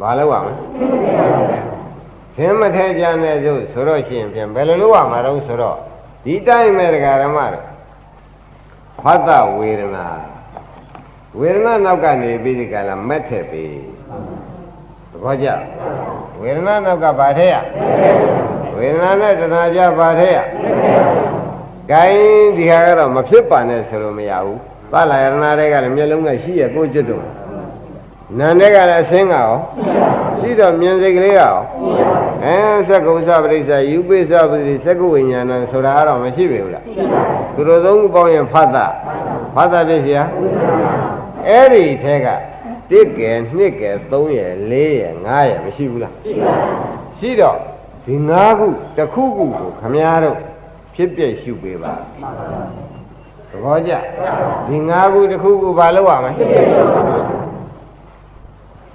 ဘာလို့ရမလဲသင်မထဲကြတဲ့သို့ဆိုတော့ရှိရင်ဖြင့်ဘယ်လိုလုပ်ရမှာတော့ဆိုတော့ဒီတိုင်းမဲ့ဒကာရမတို့ဖတ်တဝေဒနာဝေဒနာနောက်ကနေပြီးဒီကလာမက်ထက်ပြီသဘောကျဝေဒနာနောက်ကဘာထဲရဝေဒနာနဲ့တဏှာကြဘာထဲရဂိုင်းဒီဟာကတော့မဖြစ်ပါနဲ့ဆိုလို့မရဘူးသလာယရဏတွေကလည်းမျက်လုံးကရှိရကိုကျွတ်တော့ နာနဲ့ကလည်းအစင်းကရောရှိတော့မြင်စိတ်ကလေးကရောအဲသက္ကုသပရိစ္ဆာယူပိစ္ဆပရိသက္ကုဝိညာဏဆိုတာကတော့မရှိပြီဘူးလားသူတို့သုံးခုပေါင်းရင်ဖတ်တာဖတ်တာပြည့်စရာအဲ့ဒီထဲကတစ်ကယ်နှစ်ကယ်သုံးရယ်လေးရယ်ငါးရယ်မရှိဘူးလားရှိတော့ဒီငါးခုတစ်ခုခုကိုခမည်းတော်ဖြစ်ပြည့်ရှုပေးပါသဘောကျဒီငါးခုတစ်ခုခုဘာလုပ်ရမလဲ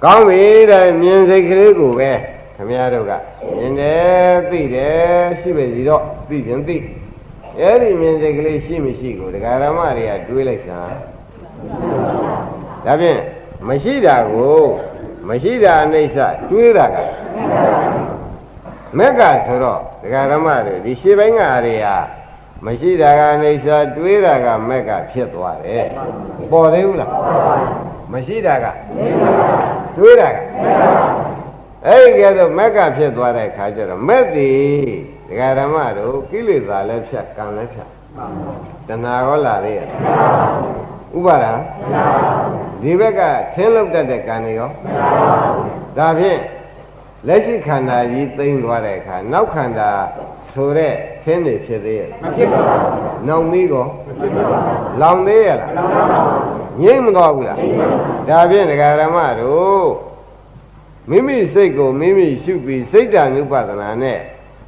ကောင်းပြီတဲ့မြင်စိတ်ကလေးကိုပဲခမည်းတော်ကမြင်တယ်သိတယ်ရှိပဲစီတော့သိခြင်းသိအဲ့ဒီမြင်စိတ်ကလေးရှိမရှိကိုဒကာရမတွေကတွေးလိုက်တာဒါဖြင့်မရှိတာကိုမရှိတာအိဋ္ဌတွေးတာကမက်ကဆိုတော့ဒကာရမတွေဒီရှေးပိုင်းကတွေဟာမရှိတာကအိဋ္ဌတွေးတာကမက်ကဖြစ်သွားတယ်ပေါ်သေးဘူးလား မရှိတာကတွေးတာကအဲ့ဒီကဲဆိုမက်ကဖြစ်သွားတဲ့ခါကျတော့မက်ဒီဒကာရမတို့ကိလေသာလည်းဖြတ်ကံလည်းဖြတ်တဏှာရောလာသေးရဲ့ဥပါဒာဒီဘက်ကသင်းလောက်တတ်တဲ့ကံတွေရောဒါဖြင့်လက်ရှိခန္ဓာကြီးသိမ့်သွားတဲ့အခါနောက်ခန္ဓာ ဆိုတဲ့သင်းတွေဖြစ်သေးရဲ့မဖြစ်ပါဘူး။နောင်သေးကောမဖြစ်ပါဘူး။လောင်သေးရဲ့လားငြိမ့်မသွားဘူးလားဒါဖြင့်ဒကာရမတို့မိမိစိတ်ကိုမိမိရှုပြီးစိတ်တ ानु ပဒနာနဲ့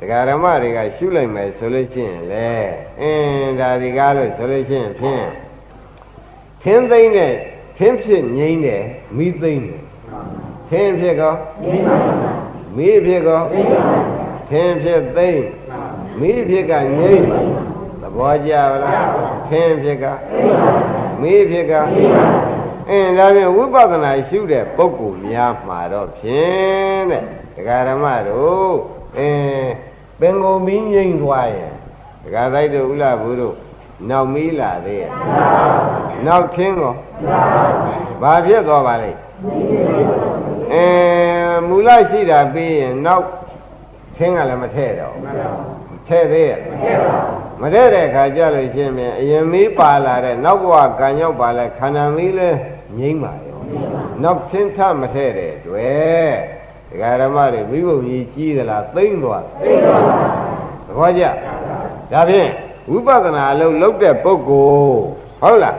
ဒကာရမတွေကရှုလိုက်မယ်ဆိုလို့ရှိရင်လေအင်းဒါဒီကားလို့ဆိုလို့ရှိရင်ဖြင့်သင်းသိမ့်တဲ့သင်းဖြစ်ငြိမ့်တယ်မိသိမ့်တယ်သင်းဖြစ်ကောမိဖြစ်ကောသင်းဖြစ်သိမ့် မိဖြစ်ကငြိမ့်သဘောကျပါလားသင်းဖြစ်ကမိဖြစ်ကအင်းဒါဖြင့်ဝိပဿနာရှုတဲ့ပုဂ္ဂိုလ်များမှာတော့ဖြင့်တဲ့ဒကာဓမ္မတို့အင်းပင်ကိုမင်းငိမ့်သွားရင်ဒကာတိုက်တို့ဥလာဘူးတို့နောက်မီးလာသေးရဲ့နောက်ခင်းကောဘာဖြစ်သွားပါလိမ့်အဲမူလရှိတာပြီးရင်နောက်ခင်းကလည်းမထည့်တော့ ထည့်သေးရဲ့မထည့်တဲ့အခါကျလို့ရှင်းပြန်အရင်မီးပါလာတဲ့နောက်ဘဝကံရောက်ပါလဲခန္ဓာမီးလဲငိမ့်ပါရောနောက်ခင်းထမထည့်တဲ့တွေ့ဒကာဓမ္မတွေမိဘုံကြီးကြီးသလားသိမ့်သွားသိမ့်သွားသဘောကျဒါဖြင့်ဝိပဿနာအလုပ်လုပ်တဲ့ပုဂ္ဂိုလ်ဟုတ်လား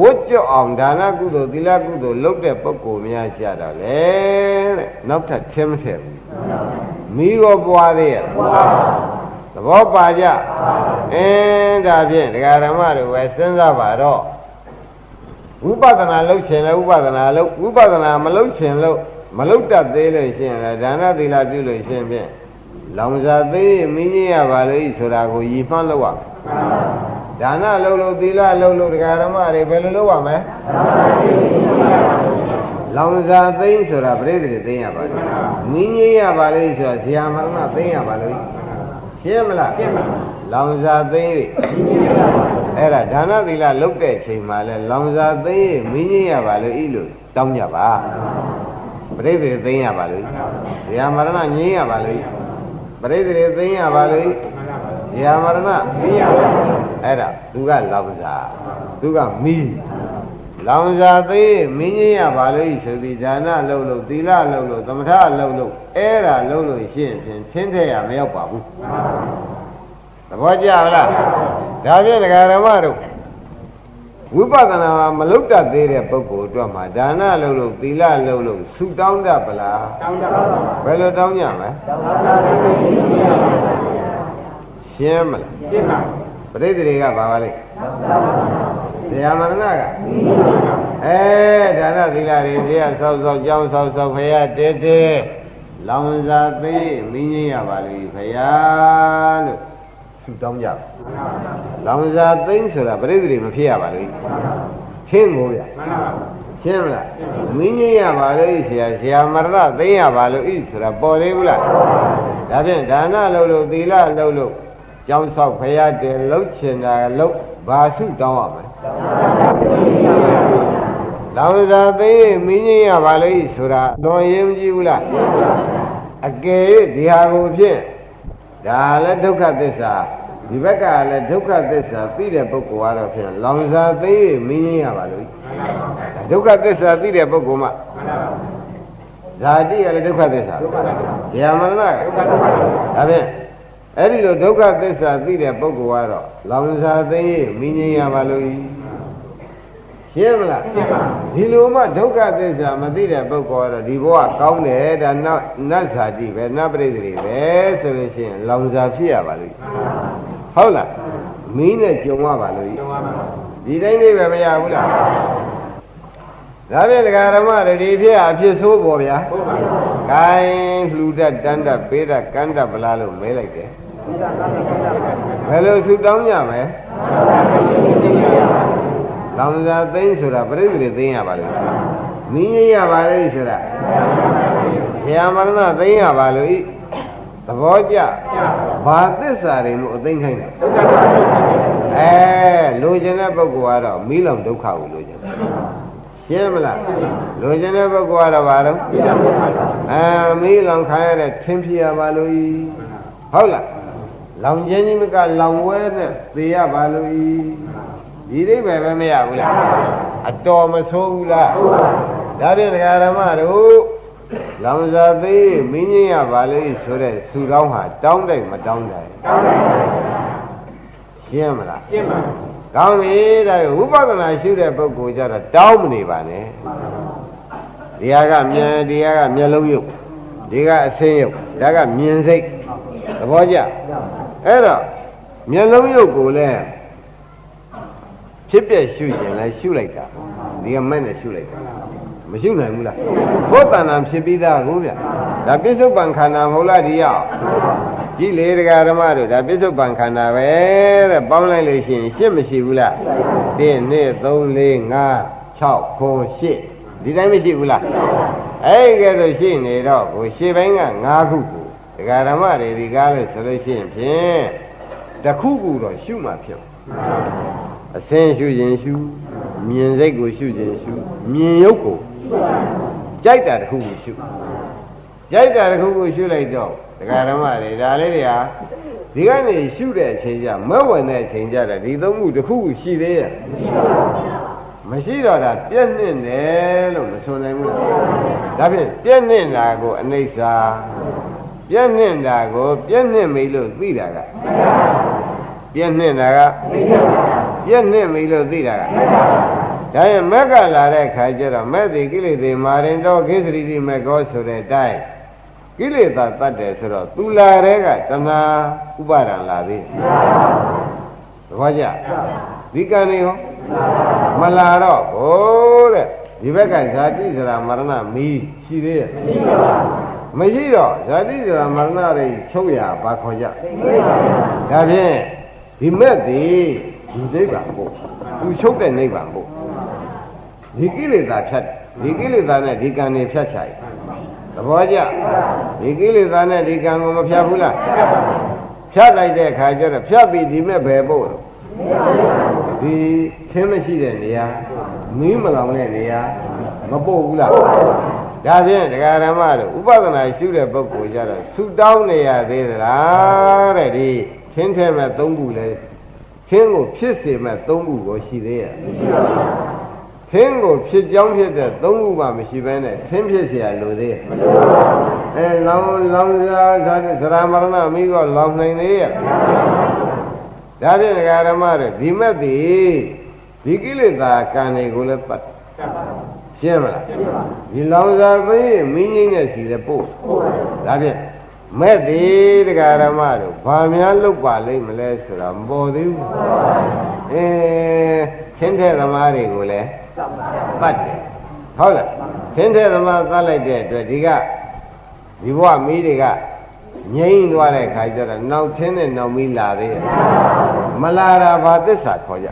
ဝတ်ကြော့အောင်ဒါနကုသိုလ်သီလကုသိုလ်လုပ်တဲ့ပုဂ္ဂိုလ်များရှာတော့လေတဲ့နောက်ထပ်ထင်းမထည့်ဘူးမိရောပွားသေးရဲ့ပွားသ ဘောပါကြအင်းဒါဖြင့်ဒကာဓမ္မတွေပဲစဉ်းစားပါတော့ဝိပဿနာလုပ်ခြင်းလဲဝိပဿနာလုပ်ဝိပဿနာမလုပ်ခြင်းလို့မလုတ်တတ်သေးလို့ရှိရင်လည်းဒါနသီလပြုလို့ရှိရင်ဖြင့်လောင်စာသေးမင်းကြီးရပါလို့ဆိုတာကိုရည်မှန်းလို့ရမယ်ဒါနလုပ်လို့သီလလုပ်လို့တရားဓမ္မတွေဘယ်လိုလုပ်ရမလဲလောင်စာသိမ်းဆိုတာပြိတ္တိသိမ်းရပါလို့မင်းကြီးရပါလို့ဆိုတာဇာမရဏသိမ်းရပါလို့ ရှင်းမလားရှင်းပါလောင်စာသိမ်းအဲ့ဒါဒါနသီလလုပ်တဲ့ချိန်မှာလဲလောင်စာသိမ်းမင်းကြီးရပါလို့ဤလို့တောင်းကြပါပရိသေသိမ်းရပါလို့ဇာမရဏငြိမ်းရပါလို့ပရိသေသိမ်းရပါလို့ဇာမရဏငြိမ်းရပါအဲ့ဒါသူကလောင်စာသူကမီး လောင်စာသိမင်းကြီးရပါလို့ဆိုပြီးဒါနလုပ်လို့သီလလုပ်လို့သမထလုပ်လို့အဲ့ဒါလုပ်လို့ရှင်းဖြင့်ချင်းတဲ့ရမရောက်ပါဘူးသဘောကျလားဒါဖြင့်ဒကာရမတို့ဝိပဿနာမလုတ်တတ်သေးတဲ့ပုဂ္ဂိုလ်အတွက်မှာဒါနလုပ်လို့သီလလုပ်လို့ဆုတောင်းတတ်ပလားတောင်းတတ်ပါဘူးဘယ်လိုတောင်းကြမလဲတောင်းတတ်ပါဘူးရှင်းမလားရှင်းပါပရိသေတွေကဘာပါလဲ တရားမရဏကအဲဒါနသီလတွေတရားဆောက်ဆောက်ကြောင်းဆောက်ဆောက်ဖရာတဲတဲလောင်စာသိမင်းကြီးရပါလိဖရာလို့ဆုတောင်းကြပါလောင်စာသိမ့်ဆိုတာပရိသေတွေမဖြစ်ရပါလိခင်းကိုဗျာခရှင်းမလားမင်းကြီးရပါလို့ဆရာဆရာမရဏသိရပါလို့ဤဆိုတာပေါ်သေးဘူးလားဒါဖြင့်ဒါနလုပ်လို့သီလလုပ်လို့ကျောင်းဆောက်ဖရာတယ်လှုပ်ချင်တာလှုပ်ဘာစုတောင်းရမလဲ လောင်စာသိမင်းကြီးရပါလို့ဤဆိုတာတော်ရင်မကြည့်ဘူးလားအကယ်၍ဒီဟာကိုဖြင့်ဒါလည်းဒုက္ခသစ္စာဒီဘက်ကလည်းဒုက္ခသစ္စာသိတဲ့ပုဂ္ဂိုလ်ကတော့ဖြင့်လောင်စာသိမင်းကြီးရပါလို့ဒုက္ခသစ္စာသိတဲ့ပုဂ္ဂိုလ်မှဓာတိကလည်းဒုက္ခသစ္စာဗျာမရဏကဒါဖြင့် အဲ့ဒီလိုဒုက္ခသစ္စာသိတဲ့ပုဂ္ဂိုလ်ကတော့လောင်စာသိမင်းကြီးရပါလို့ရှင်းမလားရှင်းပါဒီလိုမှဒုက္ခသစ္စာမသိတဲ့ပုဂ္ဂိုလ်ကတော့ဒီဘဝကောင်းတယ်ဒါနောက်နတ်ဇာတိပဲနတ်ပရိသေတွေပဲဆိုလို့ရှိရင်လောင်စာဖြစ်ရပါလို့ဟုတ်လားမင်းနဲ့ကြုံရပါလို့ဒီတိုင်းလေးပဲမရဘူးလားဒါဖြင့်ဒကာရမတွေဒီဖြစ်အဖြစ်ဆိုးပေါ်ဗျာဟုတ်ပါဘူး။ကိုင်းလှူတတ်တန်းတတ်ပေးတတ်ကန်းတတ်ဗလားလို့မဲလိုက်တယ်။ ဘယ်လိုသူတောင်းကြမလဲ။လောင်စာသိန်းဆိုတာပြိဿတွေသိရပါလို့။နင်းရရပါလေဆိုတာ။ဘုရားမရဏသိရပါလို့ဤသဘောကျဘာသစ္စာတွေလို့အသိခိုင်းတယ်။အဲလိုချင်တဲ့ပုဂ္ဂိုလ်ကတော့မိလောင်ဒုက္ခကိုလိုချင်တယ်။ရှင်းမလားလိုချင်တဲ့ပုဂ္ဂိုလ်ကတော့ဘာလို့အဲမီးလောင်ခါရတဲ့ထင်းပြရပါလို့ဤဟုတ်လား လောင်ခြင်းကြီးမကလောင်ဝဲနဲ့သေရပါလို့ဤဒီအိဗယ်ပဲမရဘူးလားအတော်မဆိုးဘူးလားဒါဖြင့်ဒကာရမတို့လောင်စာသေးမင်းကြီးရပါလို့ဆိုတဲ့သူတော်ဟာတောင်းတယ်မတောင်းတယ်တောင်းတယ်ရှင်းမလားရှင်းပါကောင်းပြီဒါဝိပဿနာရှုတဲ့ပုဂ္ဂိုလ်ကြတော့တောင်းမနေပါနဲ့ဒီဟာကမြင်ဒီဟာကမျက်လုံးရုပ်ဒီကအဆင်းရုပ်ဒါကမြင်စိတ်သဘောကျ အဲ့တော့မျက်လုံးရုပ်ကိုလည်းဖြစ်ပြရှုရင်လည်းရှုလိုက်တာဒီကမဲ့နဲ့ရှုလိုက်တာမရှုနိုင်ဘူးလားဘုသဏ္ဍာန်ဖြစ်ပြီးသားကိုဗျဒါပြစ္ဆုတ်ပံခန္ဓာမဟုတ်လားဒီရောက်ကြည်လေတရားဓမ္မတို့ဒါပြစ္ဆုတ်ပံခန္ဓာပဲတဲ့ပေါင်းလိုက်လို့ရှိရင်ရှစ်မရှိဘူးလား1 2 3 4 5 6 9 10ဒီတိုင်းမရှိဘူးလားအဲ့ကဲဆိုရှိနေတော့ကိုရှေ့ပိုင်းက5ခု ကိုတရားဓမ္မတွေဒီကားလို့ဆိုလို့ရှိရင်ဖြင့်တစ်ခုခုတော့ရှုမှဖြစ်အစင်းရှုခြင်းရှုမြင်စိတ်ကိုရှုခြင်းရှုမြင်ရုပ်ကိုကြိုက်တာတစ်ခုကိုရှုကြိုက်တာတစ်ခုကိုရှုလိုက်တော့တရားဓမ္မတွေဒါလေးတွေဟာဒီကနေရှုတဲ့အချိန်ကျမဝင်တဲ့အချိန်ကျတော့ဒီသုံးခုတစ်ခုခုရှိသေးရဲ့မရှိတော့တာပြည့်နှင့်တယ်လို့မဆိုနိုင်ဘူးဒါဖြင့်ပြည့်နှင့်တာကိုအနိစ္စ ပြည့်နှင့်တာကိုပြည့်နှင့်ပြီလို့သိတာကပြည့်နှင့်တာကပြည့်နှင့်ပြီလို့သိတာကဒါရင်မက်ကလာတဲ့ခါကျတော့မဲ့တိကိလေသာမာရင်တော့ကိစ္စရိတိမကောဆိုတဲ့အတိုင်းကိလေသာတတ်တယ်ဆိုတော့သူလာတဲ့ကတဏှာဥပါဒံလာသေးသဘောကျဒီကံနေရောမလာတော့ဘိုးတဲ့ဒီဘက်ကဇာတိစရာမရဏမီးရှိသေးရဲ့မရှိ တော့ဇာတိစရာမရဏတွေချုပ်ရဘာခေါ်ကြဒါဖြင့်ဒီမဲ့ဒီဒီနိဗ္ဗာန်ပို့သူချုပ်တဲ့နိဗ္ဗာန်ပို့ဒီကိလေသာဖြတ်ဒီကိလေသာနဲ့ဒီကံတွေဖြတ်ချင်သဘောကျဒီကိလေသာနဲ့ဒီကံကိုမဖြတ်ဘူးလားဖြတ်လိုက်တဲ့အခါကျတော့ဖြတ်ပြီးဒီမဲ့ပဲပို့တော့ဒီသင်းမရှိတဲ့နေရာမီးမလောင်တဲ့နေရာမပို့ဘူးလား ဒါဖြင့်ဒကာဓမ္မတို့ဥပဒနာရှုတဲ့ပုဂ္ဂိုလ်ကြတော့ဆူတောင်းနေရသေးသလားတဲ့ဒီသင်းထဲမဲ့သုံးခုလဲသင်းကိုဖြစ်စေမဲ့သုံးခုကိုရှိသေးရဲ့မရှိပါဘူးသင်ကိုဖြစ်ကြောင်းဖြစ်တဲ့သုံးခုမှမရှိဘဲနဲ့သင်ဖြစ်เสียလိုသေးရဲ့မလိုပါဘူးအဲလောင်လောင်စားဇာတိသရမရဏမိကလောင်နိုင်သေးရဲ့ဒါဖြင့်ဒကာဓမ္မတွေဒီမဲ့ဒီဒီကိလေသာကံတွေကိုလည်းပတ် ရှင်းမလားဒီလောင်စားသိမင်းကြီးနဲ့စီလည်းပို့ဒါဖြင့်မဲ့သည်တရားဓမ္မတို့ဘာများလုပ်ပါလိမ့်မလဲဆိုတာမပေါ်သေးဘူးအဲချင်းတဲ့သမားတွေကိုလည်းတတ်တယ်ဟုတ်လားသင်တဲ့သမားသတ်လိုက်တဲ့အတွက်ဒီကဒီဘဝမီးတွေကငြိမ့်သွားတဲ့ခါကျတော့နောက်သင်းနဲ့နောက်မီးလာသေးရဲ့မလာတာဘာသစ္စာခေါ်ကြ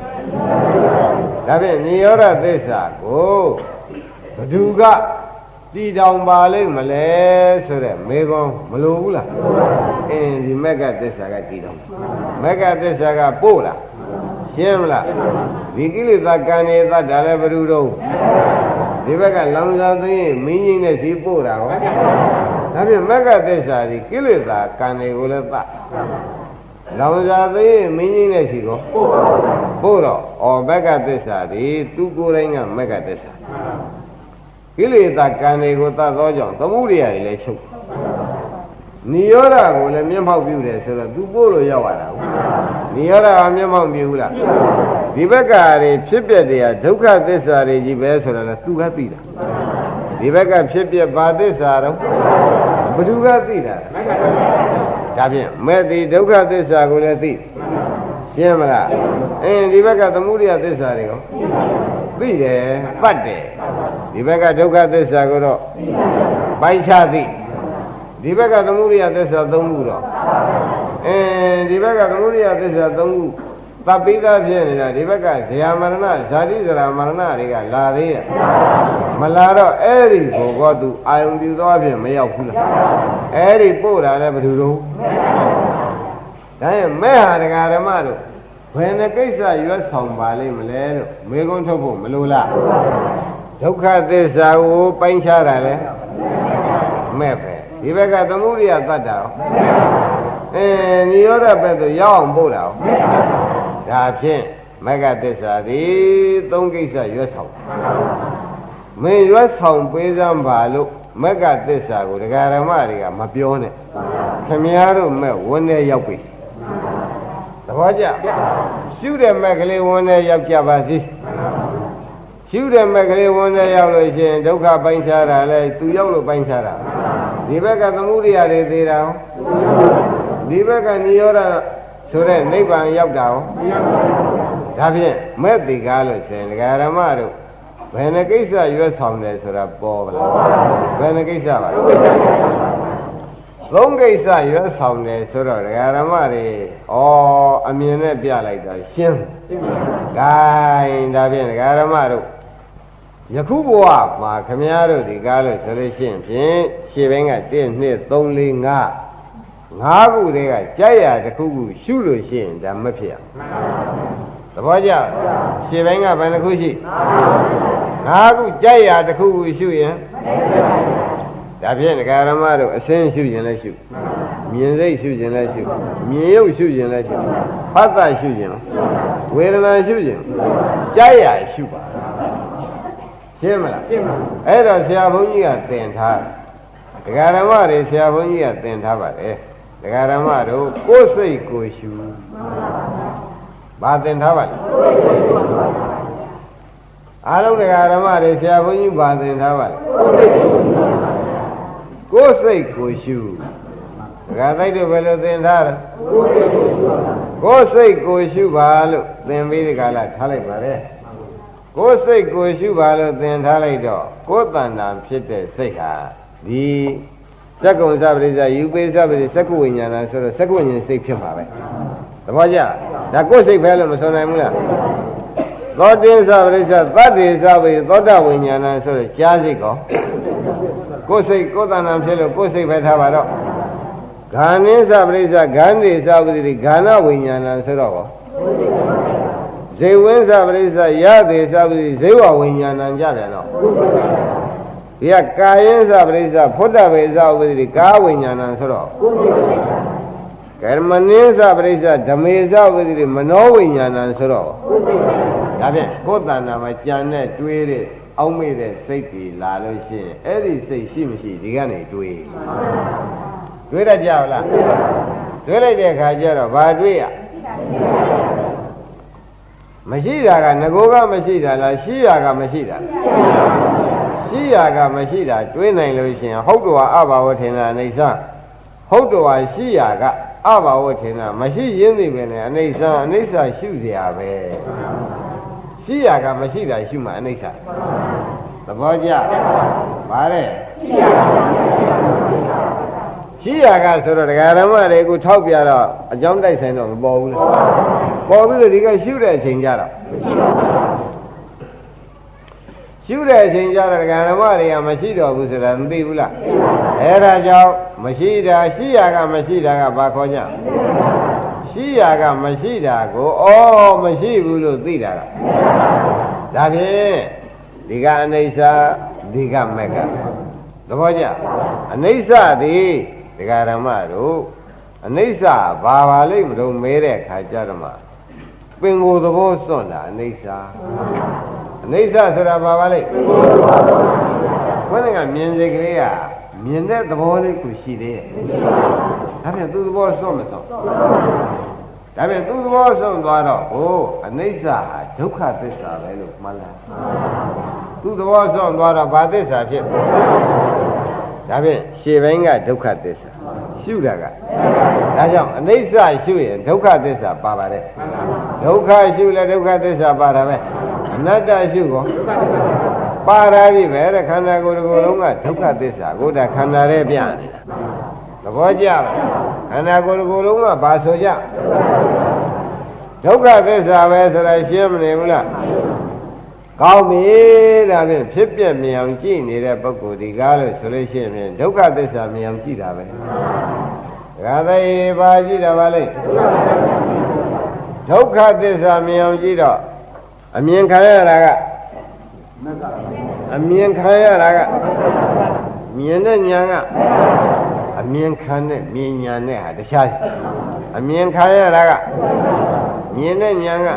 ဒါဖြင့်နိရောဓသစ္စာကို ဘသူကတည်တောင်ပါလိမ့်မလဲဆိုတဲ့မေကွန်မလိုဘူးလားအင်းဒီမက်ကသစ္စာကတည်တောင်မက်ကသစ္စာကပို့လားရှင်းမလားဒီကိလေသာကံနေသတ်တာလည်းဘယ်သူတော့ဒီဘက်ကလောင်စာသိရင်မင်းကြီးနဲ့စီပို့တာဟောဒါဖြင့်မက်ကသစ္စာဒီကိလေသာကံတွေကိုလည်းသတ်လောင်စာသိရင်မင်းကြီးနဲ့စီကောပို့တော့ဩမက်ကသစ္စာဒီသူကိုယ်တိုင်ကမက်ကသစ္စာ ကိလေသာကံတွေကိုသတ်သောကြောင့်သမှုရိယာတွေလည်းချုပ်နိရောဓကိုလည်းမျက်မှောက်ပြုတယ်ဆိုတော့သူပို့လို့ရောက်လာတာဟုတ်နိရောဓကမျက်မှောက်ပြုဘူးလားဒီဘက်ကတွေဖြစ်ပျက်တွေကဒုက္ခသစ္စာတွေကြီးပဲဆိုတော့လည်းသူကသိတာဒီဘက်ကဖြစ်ပျက်ဘာသစ္စာတော့ဘ누구ကသိတာဒါဖြင့်မဲ့ဒီဒုက္ခသစ္စာကိုလည်းသိရှင်းမလားအင်းဒီဘက်ကသမုဒိယသစ္စာတွေရော သိတယ်ပတ်တယ်ဒီဘက်ကဒုက္ခသစ္စာကိုတော့ပိုင်းခြားသိဒီဘက်ကသမုဒိယသစ္စာ၃ခုတော့အင်းဒီဘက်ကသမုဒိယသစ္စာ၃ခုသပိသဖြစ်နေတာဒီဘက်ကဇရာမရဏဇာတိဇရာမရဏတွေကလာသေးရဲ့မလာတော့အဲ့ဒီကိုကသူအာယုံပြူသွားဖြင့်မရောက်ဘူးလားအဲ့ဒီပို့တာလည်းဘယ်သူတို့ဒါရင်မဲ့ဟာဒကာဓမ္မတို့ ဘယ်နှကိစ္စရွတ်ဆောင်ပါလိမ့်မလဲလို့မေကုန်းထုတ်ဖို့မလိုလားဒုက္ခသစ္စာကိုပိုင်းခြားတာလဲမဲ့ပဲဒီဘက်ကသမုဒိယတတ်တာရောအဲနိရောဓဘက်သို့ရောက်အောင်ပို့တာရောဒါဖြင့်မဂ္ဂသစ္စာသည်သုံးကိစ္စရွတ်ဆောင်မင်းရွတ်ဆောင်ပေးစမ်းပါလို့မဂ္ဂသစ္စာကိုဒကာရမတွေကမပြောနဲ့ခမည်းတော်မဲ့ဝန်းထဲရောက်ပြီသ ဘောကျရှုတဲ့မက်ကလေးဝန်းထဲရောက်ကြပါစေရှုတဲ့မက်ကလေးဝန်းထဲရောက်လို့ရှိရင်ဒုက္ခပိုင်းခြားတာလဲသူရောက်လို့ပိုင်းခြားတာဒီဘက်ကသမှုရိယာတွေသေးတာဒီဘက်ကនិရောဓဆိုတဲ့နိဗ္ဗာန်ရောက်တာရောဒါဖြင့်မဲ့တိကားလို့ဆိုရင်ဒကာရမတို့ဘယ်နှကိစ္စရွတ်ဆောင်တယ်ဆိုတာပေါ်ပါလားဘယ်နှကိစ္စပါ သုံးကိစ္စရွတ်ဆောင်တယ်ဆိုတော့ဒကာရမတွေဩအမြင်နဲ့ပြလိုက်တာရှင်းဂိုင်းဒါဖြင့်ဒကာရမတို့ယခုဘဝမှာခမည်းတော်ဒီကားလို့ဆိုလို့ရှိရင်ဖြင့်ရှေ့ဘင်းက1 2 3 4 5ငါးခုတည်းကကြက်ရတစ်ခုခုရှုလို့ရှိရင်ဒါမဖြစ်အောင်သဘောကျရှင်းပိုင်းကဘယ်နှခုရှိငါးခုကြက်ရတစ်ခုခုရှုရင် ဒါဖြင့်ဒကာရမတို့အစင်းရှုရင်လည်းရှုမြင်စိတ်ရှုရင်လည်းရှုမြင်ရုပ်ရှုရင်လည်းရှုဖတ်တာရှုရင်ဝေဒနာရှုရင်ကြက်ရရှုပါရှင်းမလားရှင်းပါအဲ့တော့ဆရာဘုန်းကြီးကသင်ထားဒကာရမတွေဆရာဘုန်းကြီးကသင်ထားပါတယ်ဒကာရမတို့ကိုယ်စိတ်ကိုရှုဘာသင်ထားပါလဲအားလုံးဒကာရမတွေဆရာဘုန်းကြီးဘာသင်ထားပါလဲ ကိုယ်စိတ်ကိုရှုဒကာသိတို့ဘယ်လိုသင်ထားလဲကိုယ်စိတ်ကိုရှုပါလို့သင်ပြီးဒီကလာထားလိုက်ပါလေကိုယ်စိတ်ကိုရှုပါလို့သင်ထားလိုက်တော့ကိုယ်တဏ္ဍာဖြစ်တဲ့စိတ်ဟာဒီသက္ကုံသပရိစ္ဆယူပိသပရိသက္ကုဝိညာဏဆိုတော့သက္ကုဝိညာဉ်စိတ်ဖြစ်မှာပဲသဘောကျဒါကိုယ်စိတ်ပဲလို့မဆိုနိုင်ဘူးလားသောတင်းသပရိစ္ဆသတ္တေသပရိသောတဝိညာဏဆိုတော့ကြားစိတ်ကော ကိုယ်စိတ်ကိုယ်တဏ္ဍာဖြစ်လို့ကိုယ်စိတ်ပဲထားပါတော့ဂာနင်းသပရိစ္ဆဂန္ဒီသပရိဂာနဝိညာဏဆိုတော့ကောဇေဝင်းသပရိစ္ဆရသေးသပရိဇေဝဝိညာဏကြတယ်နော်ဒီကကာယင်းသပရိစ္ဆဖုဒ္ဓဗေဇဥပတိကာဝိညာဏဆိုတော့ကရမနင်းသပရိစ္ဆဓမေဇဥပတိမနောဝိညာဏဆိုတော့ဒါဖြင့်ကိုယ်တဏ္ဍာမှာကြံတဲ့တွေးတဲ့ အောက်မေ့တဲ့စိတ်တွေလာလို့ရှိရင်အဲ့ဒီစိတ်ရှိမရှိဒီကနေတွေးတွေးရကြလားတွေးလိုက်တဲ့အခါကျတော့ဘာတွေးရမရှိတာကငကိုကမရှိတာလားရှိတာကမရှိတာရှိတာကမရှိတာတွေးနိုင်လို့ရှိရင်ဟုတ်တော်အဘာဝထေနာအိဋ္ဌဟုတ်တော်ရှိရာကအဘာဝထေနာမရှိရင်းသိပဲနဲ့အိဋ္ဌအိဋ္ဌရှုเสียပဲ ရှိရာကမရှိတာရှုမှအိဋ္ဌသဘောကျပါတဲ့ရှိရာကဆိုတော့ဒကာရမတွေကိုထောက်ပြတော့အကြောင်းတိုက်ဆိုင်တော့မပေါ်ဘူးလေပေါ်ပြီးတော့ဒီကရှုတဲ့အချိန်ကြတော့ရှုတဲ့အချိန်ကျတော့ဒကာဓမ္မတွေကမရှိတော့ဘူးဆိုတာမသိဘူးလားအဲဒါကြောင့်မရှိတာရှိရကမရှိတာကဘာခေါ်ကြ ရှိရကမရှိတာကိုဩမရှိဘူးလို့သိတာကဒါဖြင့်ဒီကအနိစ္စဒီကမက်ကသဘောကျအနိစ္စသည်ဒကာဓမ္မတို့အနိစ္စဘာပါလိမ့်မလို့မဲတဲ့ခါကျတော့မှပင်ကိုယ်သဘောစွန့်တာအနိစ္စအနိစ္စဆိုတာဘာပါလိမ့်ဘယ်နဲ့ကမြင်စိတ်ကလေးက မြင်တဲ့သဘောလေးကိုရှိသေးရဲ့ဒါပြန်သူ့သဘောစွန့်မစွန့်ဒါပြန်သူ့သဘောစွန့်သွားတော့ဟိုအနိစ္စဟာဒုက္ခသစ္စာပဲလို့မှတ်လားသူ့သဘောစွန့်သွားတော့ဘာသစ္စာဖြစ်ဒါဖြင့်ရှေ့ပိုင်းကဒုက္ခသစ္စာရှုတာကဒါကြောင့်အနိစ္စရှုရင်ဒုက္ခသစ္စာပါပါတယ်ဒုက္ခရှုလဲဒုက္ခသစ္စာပါတာပဲအနတ္တရှုကော ပါရာပြီပဲတဲ့ခန္ဓာကိုယ်တစ်ခုလုံးကဒုက္ခသစ္စာကိုယ်တခန္ဓာရဲ့ပြနေတာသဘောကျလားခန္ဓာကိုယ်တစ်ခုလုံးကဘာဆိုကြဒုက္ခသစ္စာပဲဆိုတာရှင်းမနေဘူးလားကောင်းပြီဒါဖြင့်ဖြစ်ပြမြင်အောင်ကြည့်နေတဲ့ပုဂ္ဂိုလ်ဒီကားလို့ဆိုလို့ရှိရင်ဒုက္ခသစ္စာမြင်အောင်ကြည့်တာပဲဒါသေးပါကြည့်တာပါလေဒုက္ခသစ္စာမြင်အောင်ကြည့်တော့အမြင်ခံရတာက အမြင်ခံရတာကမြင်တဲ့ညာကအမြင်ခံတဲ့မြင်ညာနဲ့ဟာတခြားအမြင်ခံရတာကမြင်တဲ့ညာက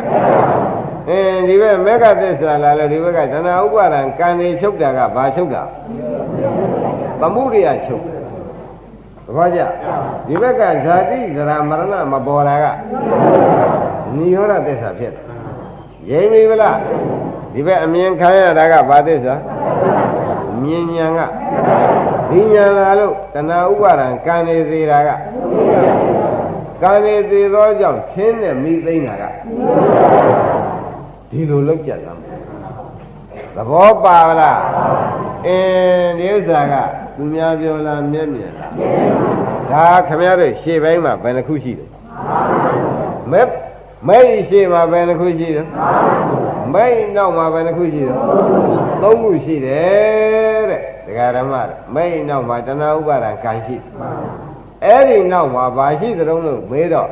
အင်းဒီဘက်မေဃသစ္စာလာလဲဒီဘက်ကသနာဥပါဒံကံနေချုပ်တာကဘာချုပ်တာသမှုရိယချုပ်ဘာကြဒီဘက်ကဇာတိဇရာမရဏမပေါ်တာကနိရောဓသစ္စာဖြစ်တယ်ရိမ့်ပြီဗလား ဒီဘက်အမြင်ခံရတာကဘာသစ္စာမြင်ညာကဒီညာလာလို့တဏှာဥပါဒံကံနေသေးတာကကံနေသေးသောကြောင့်ခင်းနဲ့မိသိမ့်တာကဒီလိုလောက်ကြတာသဘောပါလားအင်းဒီဥစ္စာကသူများပြောလားမျက်မြင်လားဒါခမရတို့ရှေ့ပိုင်းမှာဘယ်နှခုရှိတယ်မဲ မဲရှေ့မှာဘယ်နှခုရှိတယ်မဲနောက်မှာဘယ်နှခုရှိတယ်သုံးခုရှိတယ်တဲ့ဒကာဓမ္မမဲနောက်မှာတဏှာဥပါဒံကံရှိအဲ့ဒီနောက်မှာဘာရှိသတုံးလို့မေးတော့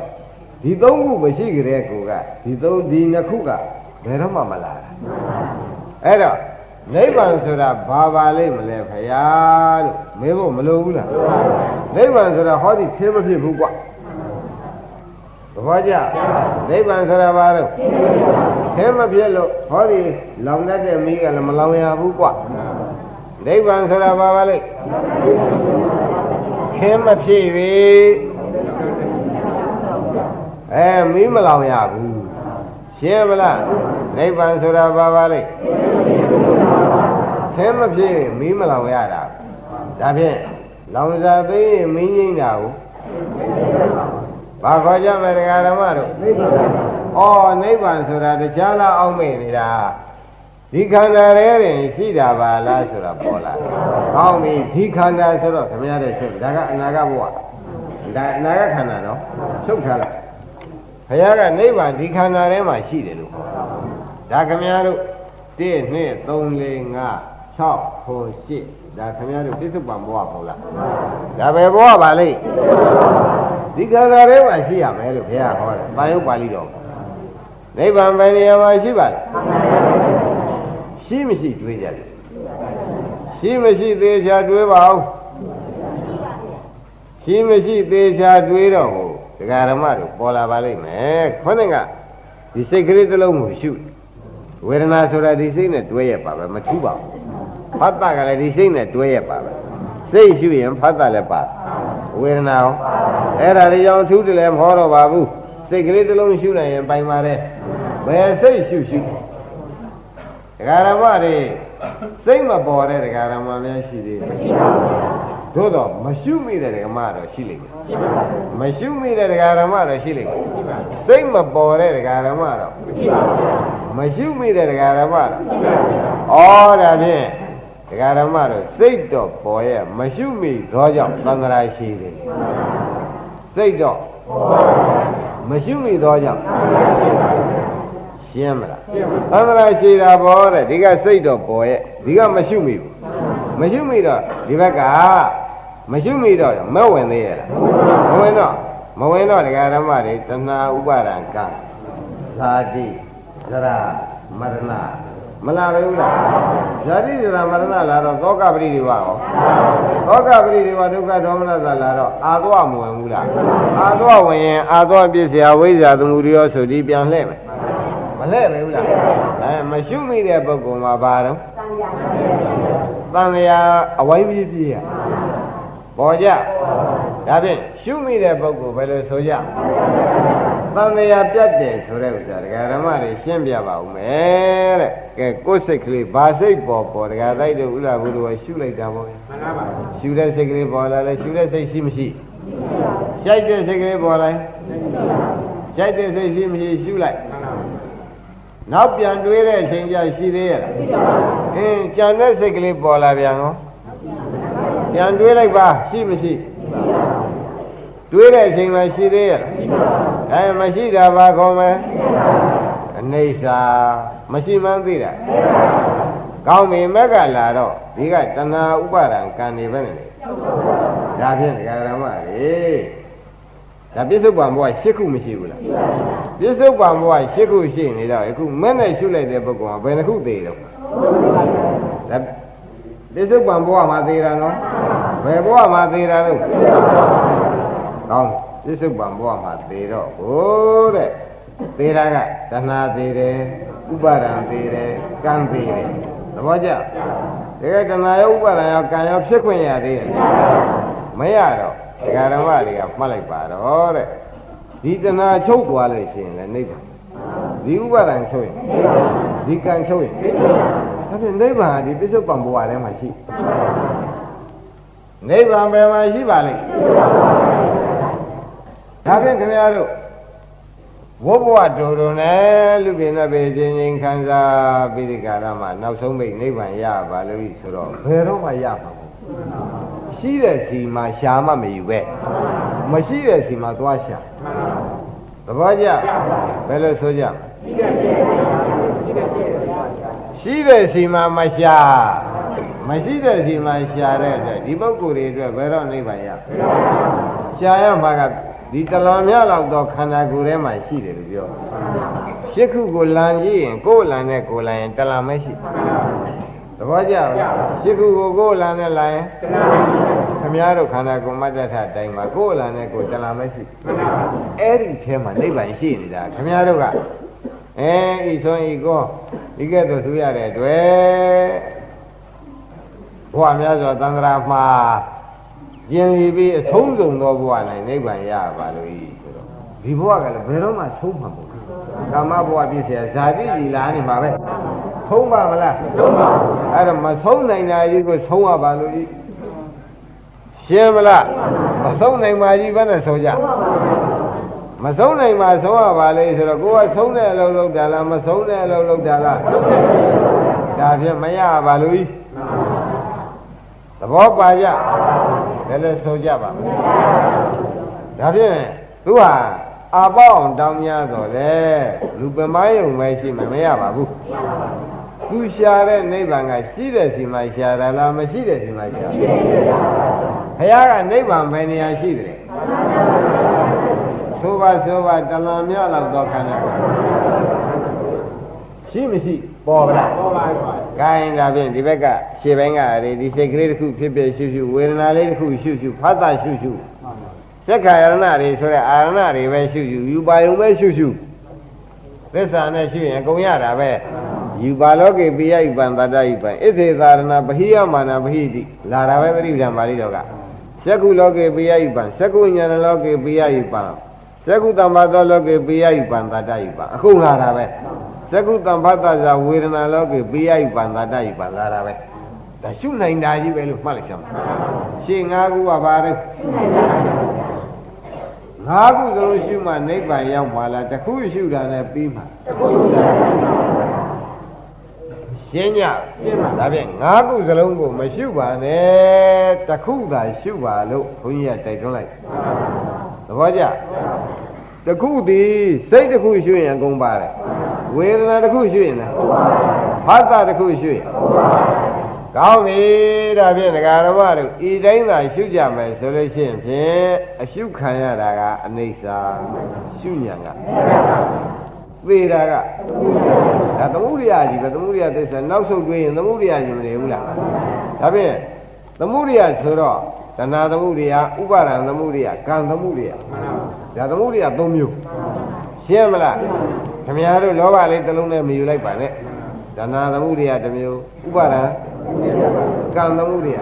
ဒီသုံးခုမရှိကြတဲ့ကိုကဒီသုံးဒီနှစ်ခုကဘယ်တော့မှမလာတာအဲ့တော့နိဗ္ဗာန်ဆိုတာဘာပါလိမ့်မလဲဖရာလို့မေးဖို့မလိုဘူးလားနိဗ္ဗာန်ဆိုတာဟောဒီဖြစ်မဖြစ်ဘူးကွ သဘောကျနိဗ္ဗာန်ဆိုတာဘာလို့ဖြစ်မဖြစ်လို့ဟောဒီလောင်တတ်တဲ့မိကလည်းမလောင်ရဘူးကွနိဗ္ဗာန်ဆိုတာဘာပါလိမ့်ခင်းမဖြစ်ပြီအဲမီးမလောင်ရဘူးရှင်းမလားနိဗ္ဗာန်ဆိုတာဘာပါလိမ့်ဆင်းမဖြစ်မီးမလောင်ရတာဒါဖြင့်လောင်စာသိရင်မင်းငိမ့်တာကို ဘာခေါ်ကြမလဲတရားဓမ္မတို့ဩနိဗ္ဗာန်ဆိုတာတရားလားအောက်မေ့နေတာဒီခန္ဓာရဲ့တွင်ရှိတာပါလားဆိုတာပေါ်လာကောင်းပြီဒီခန္ဓာဆိုတော့ခမရတဲ့ချက်ဒါကအနာဂတ်ဘဝဒါအနာဂတ်ခန္ဓာနော်ချုပ်ထားလိုက်ဘုရားကနိဗ္ဗာန်ဒီခန္ဓာထဲမှာရှိတယ်လို့ဒါခမရတို့1 2 3 4 5 6 9 10 ဒါခမရတို့ပြစ္ဆုတ်ပံဘဝပေါ့လားဒါပဲဘဝပါလိမ့်ဒီခန္ဓာထဲမှာရှိရမယ်လို့ဘုရားဟောတယ်ပါယုတ်ပါဠိတော်နိဗ္ဗာန်ဘယ်နေရာမှာရှိပါလဲရှိမရှိတွေးကြတယ်ရှိမရှိသေးချာတွေးပါဦးရှိမရှိသေးချာတွေးတော့ဟိုဒကာဓမ္မတို့ပေါ်လာပါလိမ့်မယ်ခေါင်းကဒီစိတ်ကလေးတစ်လုံးကိုရှုဝေဒနာဆိုတာဒီစိတ်နဲ့တွဲရပါပဲမထူးပါဘူး ဖတ်တာကလည်းဒီစိတ်နဲ့တွဲရပါပဲစိတ်ရှုရင်ဖတ်တာလည်းပါဝေဒနာရောအဲ့ဒါတွေကြောင့်ထူးတယ်လည်းမဟောတော့ပါဘူးစိတ်ကလေးတစ်လုံးရှုနိုင်ရင်ပိုင်ပါတယ်ဘယ်စိတ်ရှုရှုဒကာရမတွေစိတ်မပေါ်တဲ့ဒကာရမများရှိသေးတယ်သို့တော့မရှုမိတဲ့ဓမ္မတော့ရှိလိမ့်မယ်မရှုမိတဲ့ဓမ္မတော့ရှိလိမ့်မယ်စိတ်မပေါ်တဲ့ဓမ္မတော့မရှုမိတဲ့ဓမ္မတော့ဩဒါဖြင့် ဒကာဓမ္မတို့စိတ်တော့ပေါ်ရဲ့မရှုမိသောကြောင့်သံဃာရှိတယ်စိတ်တော့မရှုမိသောကြောင့်ရှရှင်းမလားသန္တရာရှိတာဘောတဲ့ဒီကစိတ်တော့ပေါ်ရဲ့ဒီကမရှုမိဘူးမရှုမိတော့ဒီဘက်ကမရှုမိတော့မဝင်သေးရလားမဝင်တော့မဝင်တော့ဒကာဓမ္မတွေတဏှာဥပါဒံကဇာတိဇရာမရဏ မလာဘူးလားဇာတိဇရာမရဏလာတော့သောကပရိဒီဝရောသောကပရိဒီဝဒုက္ခဒေါမနသာလာတော့အာသောမဝင်ဘူးလားအာသောဝင်ရင်အာသောပြည့်စရာဝိဇ္ဇာသမုဒိယောဆိုဒီပြန်လှည့်မယ်မလှည့်ဘူးလားအဲမရှုမိတဲ့ပုဂ္ဂိုလ်မှာဘာတော့တန်လျာအဝိုင်းပြည့်ပြည့်ရပေါ်ကြဒါဖြင့်ရှုမိတဲ့ပုဂ္ဂိုလ်ဘယ်လိုဆိုကြ တန်လျာပြတ်တယ်ဆိုတဲ့ဥစ္စာဒကာဓမ္မတွေရှင်းပြပါဦးမယ်တဲ့ကဲကိုယ်စိတ်ကလေးဘာစိတ်ပေါ်ပေါ်ဒကာတိုက်တို့ဥလာဘုရားရှုလိုက်တာပေါ့မှန်ပါပါရှုတဲ့စိတ်ကလေးပေါ်လာလဲရှုတဲ့စိတ်ရှိမရှိရှိုက်တဲ့စိတ်ကလေးပေါ်လာရှိုက်တဲ့စိတ်ရှိမရှိရှုလိုက်နောက်ပြန်တွေးတဲ့အချိန်ကျရှိသေးရဲ့လားအင်းကြံတဲ့စိတ်ကလေးပေါ်လာပြန်ရောပြန်တွေးလိုက်ပါရှိမရှိ တွေးတဲ့အချိန်မှာရှိသေးရဲ့လားအဲမရှိတာဘာခေါ်မလဲအနေစာမရှိမှန်းသိတာကောင်းပြီမက်ကလာတော့ဒီကတဏှာဥပါဒံကံနေပဲနေဒါဖြင့်ဒကာရမတွေဒါပြစ္ဆုတ်ပံဘဝ၈ခုမရှိဘူးလားပြစ္ဆုတ်ပံဘဝ၈ခုရှိနေတော့အခုမဲ့နဲ့ရှုလိုက်တဲ့ပုဂ္ဂိုလ်ကဘယ်နှခုသေးတော့ဒါပြစ္ဆုတ်ပံဘဝမှာသေးတာနော်ဘယ်ဘဝမှာသေးတာလို့ ကောင်းပြစ္ဆုတ်ပံဘဝမှာသေးတော့ဟိုတဲ့သေးတာကတဏှာသေးတယ်ဥပါဒံသေးတယ်ကံသေးတယ်သဘောကျတကယ်တဏှာရောဥပါဒံရောကံရောဖြစ်ခွင့်ရသေးတယ်မရတော့ဒကာဓမ္မတွေကမှတ်လိုက်ပါတော့တဲ့ဒီတဏှာချုပ်သွားလို့ရှိရင်လည်းနိဗ္ဗာန်ဒီဥပါဒံချုပ်ရင်ဒီကံချုပ်ရင်ဒါဖြင့်နိဗ္ဗာန်ဒီပစ္စုပန်ဘဝထဲမှာရှိနိဗ္ဗာန်ဘယ်မှာရှိပါလိမ့် ဒါဖြင့်ခင်ဗျားတို့ဝဘဝတူတူနဲ့လူပြင်းတဲ့ပေချင်းချင်းခံစားပြီးဒီကာလမှာနောက်ဆုံးမိတ်နိဗ္ဗာန်ရပါလို့ဆိုတော့ဘယ်တော့မှရမှာမဟုတ်ရှိတဲ့စီမှာရှာမှမယူပဲမရှိတဲ့စီမှာသွားရှာသဘောကျဘယ်လိုဆိုကြရှိတဲ့စီမှာမရှာမရှိတဲ့စီမှာရှာတဲ့အတွက်ဒီပုဂ္ဂိုလ်တွေအတွက်ဘယ်တော့နိဗ္ဗာန်ရရှာရမှာက ဒီတလွန်မြလောက်တော့ခန္ဓာကိုယ်ထဲမှာရှိတယ်လို့ပြောရှစ်ခုကိုလန်ကြည့်ရင်ကိုယ်လန်နဲ့ကိုယ်လန်ရင်တလန်မရှိသဘောကျလားရှစ်ခုကိုကိုယ်လန်နဲ့လန်ရင်ခမည်းတော်ခန္ဓာကိုယ်မတ္တထတိုင်မှာကိုယ်လန်နဲ့ကိုယ်တလန်မရှိအဲ့ဒီထဲမှာနိဗ္ဗာန်ရှိနေတာခမည်းတော်ကအဲဤသွန်ဤကောဒီကဲ့သို့သူရတဲ့အတွက်ဘဝများစွာသံဃာမှာ ကျင်ပြီးပြီးအဆုံးစုံသောဘဝ၌နိဗ္ဗာန်ရပါလို့ဤဆိုတော့ဒီဘဝကလည်းဘယ်တော့မှဆုံးမှာမဟုတ်ဘူးကာမဘဝပြည့်စရာဇာတိကြီးလာနေမှာပဲဆုံးပါမလားဆုံးပါအဲ့တော့မဆုံးနိုင်တာကြီးကိုဆုံးရပါလို့ဤရှင်းမလားမဆုံးနိုင်ပါကြီးဘယ်နဲ့ဆိုကြမဆုံးနိုင်ပါဆုံးရပါလေဆိုတော့ကိုကဆုံးတဲ့အလုပ်လုပ်တာလားမဆုံးတဲ့အလုပ်လုပ်တာလားဒါဖြင့်မရပါလို့ဤသဘောပါကြ လည်းလည်းဆိုကြပါမယ်ဒါဖြင့်သူဟာအာပေါအောင်တောင်းများတော့လေလူပမိုင်းုံပဲရှိမှမရပါဘူးသူရှာတဲ့နိဗ္ဗာန်ကရှိတဲ့စီမှာရှာတာလားမရှိတဲ့စီမှာရှာဘုရားကနိဗ္ဗာန်ဘယ်နေရာရှိတယ်သို့ပါသို့ပါတလံမြလောက်တော့ခန္ဓာရှိမရှိ ပေါ်ပါလားပေါ်ပါပါ။ကိုင်းဒါဖြင့်ဒီဘက်ကရှေ့ဘက်ကရေဒီစိတ်ကလေးတစ်ခုဖြစ်ဖြစ်ရှုရှုဝေဒနာလေးတစ်ခုရှုရှုဖတ်တာရှုရှုစက္ခာယရဏတွေဆိုတဲ့အာရဏတွေပဲရှုရှုယူပါယုံပဲရှုရှုသစ္စာနဲ့ရှုရင်အကုန်ရတာပဲယူပါလောကေပိယဣပံတတ္တဣပံဣသေသာရဏပဟိယမာနပဟိတိလာတာပဲသတိပ္ပံပါဠိတော်ကသက္ကုလောကေပိယဣပံသက္ကုဉာဏလောကေပိယဣပံသက္ကုတမ္ပါသောလောကေပိယဣပံတတ္တဣပံအခုလာတာပဲ သက္ကုတံဖတ်တဇာဝေဒနာလောကေပိယဣပံတတ္တဣပံလာတာပဲဒါရှုနိုင်တာကြီးပဲလို့မှတ်လိုက်ကြပါရှင်း၅ခုကပါတော့ငါးခုစလုံးရှုမှနိဗ္ဗာန်ရောက်မှာလားတစ်ခုရှုတာနဲ့ပြီးမှာတစ်ခုရှုတာရှင်းကြရှင်းပါဒါဖြင့်ငါးခုစလုံးကိုမရှုပါနဲ့တစ်ခုသာရှုပါလို့ဘုန်းကြီးကတိုက်တွန်းလိုက်သဘောကျ တစ်ခုသည်စိတ်တစ်ခုရွှေ့ရင်အကုန်ပါတယ်ဝေဒနာတစ်ခုရွှေ့ရင်လားဖတ်တာတစ်ခုရွှေ့ကောင်းပြီဒါဖြင့်ဒကာရမတို့ဤတိုင်းသာရှုကြမယ်ဆိုလို့ရှိရင်ဖြင့်အရှုခံရတာကအနိစ္စရှုညာကသေတာကဒါသမှုရိယကြီးပဲသမှုရိယသစ္စာနောက်ဆုံးတွေးရင်သမှုရိယကြီးမနေဘူးလားဒါဖြင့်သမှုရိယဆိုတော့ တဏှာသမှုရိယဥပါဒံသမှုရိယကံသမှုရိယဒါသမှုရိယ၃မျိုးရှင်းမလားခင်ဗျားတို့လောဘလေးတစ်လုံးနဲ့မယူလိုက်ပါနဲ့တဏှာသမှုရိယတစ်မျိုးဥပါဒံကံသမှုရိယ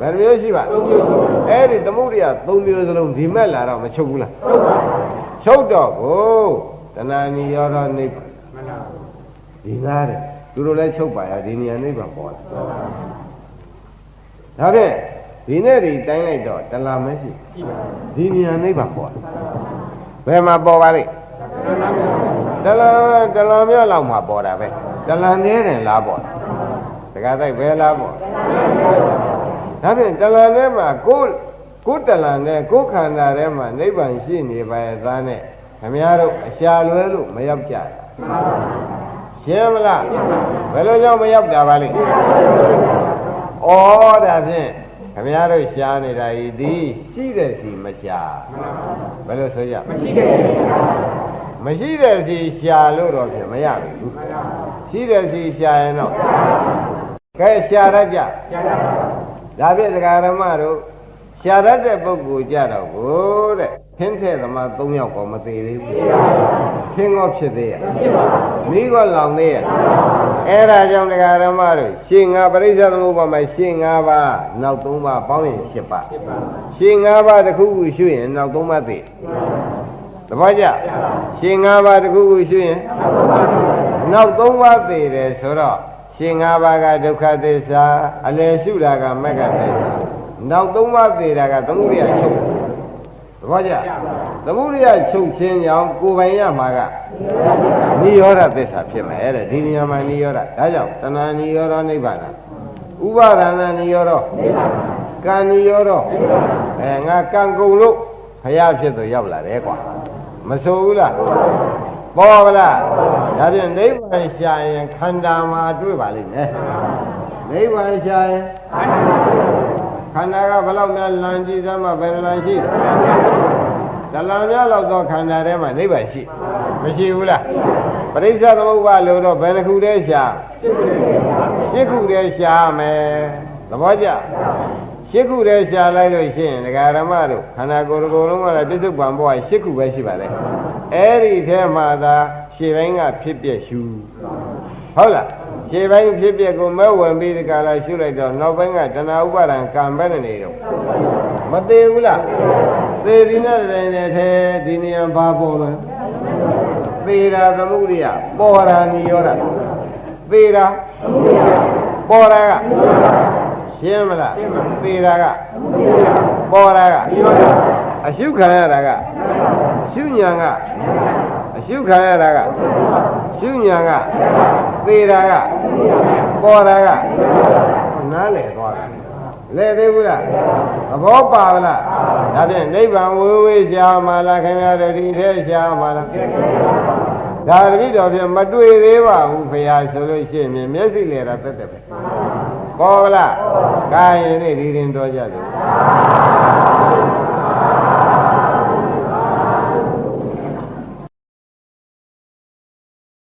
ဘယ်လိုမျိုးရှိပါအဲ့ဒီသမှုရိယ၃မျိုးစလုံးဒီမဲ့လာတော့မချုပ်ဘူးလားချုပ်တော့ကိုတဏှာနိရောဓနိဗ္ဗာန်ဒီလားတဲ့သူတို့လည်းချုပ်ပါရဒီနေရာနိဗ္ဗာန်ပေါ်လာဒါဖြင့် ဒီနေ့ဒီတိုင်းလိုက်တော့တလားမရှိဒီနေရာနိဗ္ဗာန်ပေါ်လာဘယ်မှာပေါ်ပါလိမ့်တလားတလားမြောက်လောက်မှာပေါ်တာပဲတလားနေတယ်လားပေါ်တခါတိုက်ဘယ်လားပေါ်ဒါဖြင့်တလားထဲမှာကိုယ်ကိုယ်တလားနဲ့ကိုယ်ခန္ဓာထဲမှာနိဗ္ဗာန်ရှိနေပါရဲ့သားနဲ့ခမည်းတော်အရှာလွဲလို့မရောက်ကြရှင်းမလားဘယ်လိုကြောင့်မရောက်တာပါလိမ့်ဩဒါဖြင့် ခမည်းတော်ရှားနေတာဤဒီရှိတဲ့စီမရှားဘယ်လိုဆိုရမရှိတဲ့မရှိတဲ့စီရှားလို့တော့ဖြင့်မရဘူးရှိတဲ့စီရှားရင်တော့ကဲရှားရကြဒါဖြင့်ဒကာရမတို့ရှားရတဲ့ပုဂ္ဂိုလ်ကြတော့ကိုတဲ့ ခင်းတဲ့သမား၃ယောက်ကောမသေးသေးဘူးခင်းကောဖြစ်သေးရဲ့မိကောလောင်သေးရဲ့အဲ့ဒါကြောင့်ဒကာရမတို့ရှင်ငါပရိစ္ဆေသမုပ္ပါမှာရှင်၅ပါးနောက်၃ပါးပေါင်းရင်၈ပါးရှင်၅ပါးတစ်ခုခုရှုရင်နောက်၃ပါးသေးသဘောကျရှင်၅ပါးတစ်ခုခုရှုရင်နောက်၃ပါးသေးတယ်ဆိုတော့ရှင်၅ပါးကဒုက္ခသစ္စာအလယ်ရှုတာကမဂ္ဂသစ္စာနောက်၃ပါးသေးတာကသမုဒိယချုပ် သဘောကျသမုဒိယချုပ်ခြင်းကြောင့်ကိုယ်ပိုင်ရမှာကနိရောဓသစ္စာဖြစ်မယ်တဲ့ဒီနေရာမှာနိရောဓဒါကြောင့်တဏှာနိရောဓနိဗ္ဗာန်ဥပါဒနာနိရောဓကံနိရောဓအဲငါကံကုန်လို့ဖရာဖြစ်သူရောက်လာတယ်ကွာမဆိုဘူးလားပေါ်ပါလားဒါဖြင့်နိဗ္ဗာန်ရှာရင်ခန္ဓာမှာတွေ့ပါလိမ့်မယ်နိဗ္ဗာန်ရှာရင်ခန္ဓာ ကဘယ်လောက်များလမ်းကြည့်သမ်းမှဘယ်လမ်းရှိဒလံများလောက်သောခန္ဓာထဲမှာနိဗ္ဗာန်ရှိမရှိဘူးလားပရိစ္ဆေသမုပ္ပါလို့တော့ဘယ်တစ်ခုတည်းရှာရှစ်ခုတည်းရှာမယ်သဘောကျရှစ်ခုတည်းရှာလိုက်လို့ရှိရင်ဒကာရမတို့ခန္ဓာကိုယ်တစ်ကိုယ်လုံးကလည်းပြစ္ဆုတ်ပံဘောကရှစ်ခုပဲရှိပါလေအဲ့ဒီထဲမှာသာရှေ့ပိုင်းကဖြစ်ပြရှုဟုတ်လား ခြေပိုင်းဖြစ်ပြကိုမဲဝင်ပြီးဒီကလာရှုလိုက်တော့နောက်ပိုင်းကတဏှာဥပါဒံကံပဲနေတော့မသေးဘူးလားသေဒီနဲ့တည်းနဲ့ထဲဒီနေရာဘာပေါ်လဲသေတာသမှုရိယပေါ်တာနိရောဓသေတာပေါ်တာကရှင်းမလားသေတာကပေါ်တာကအရှုခံရတာကရှုညာကအရှုခံရတာက ရှုညာကသေတာကပေါ်တာကနားလေသွားတယ်လဲသေးဘူးလားသဘောပါလားဒါဖြင့်နိဗ္ဗာန်ဝေဝေရှားမှာလားခင်ဗျားတို့ဒီထဲရှားမှာလားဒါတတိတော်ဖြင့်မတွေ့သေးပါဘူးဖေဟာဆိုလို့ရှိရင်မျက်စိလေတာတက်တက်ပဲပေါ်လားကာယရင်နေဒီရင်တော်ကြတယ်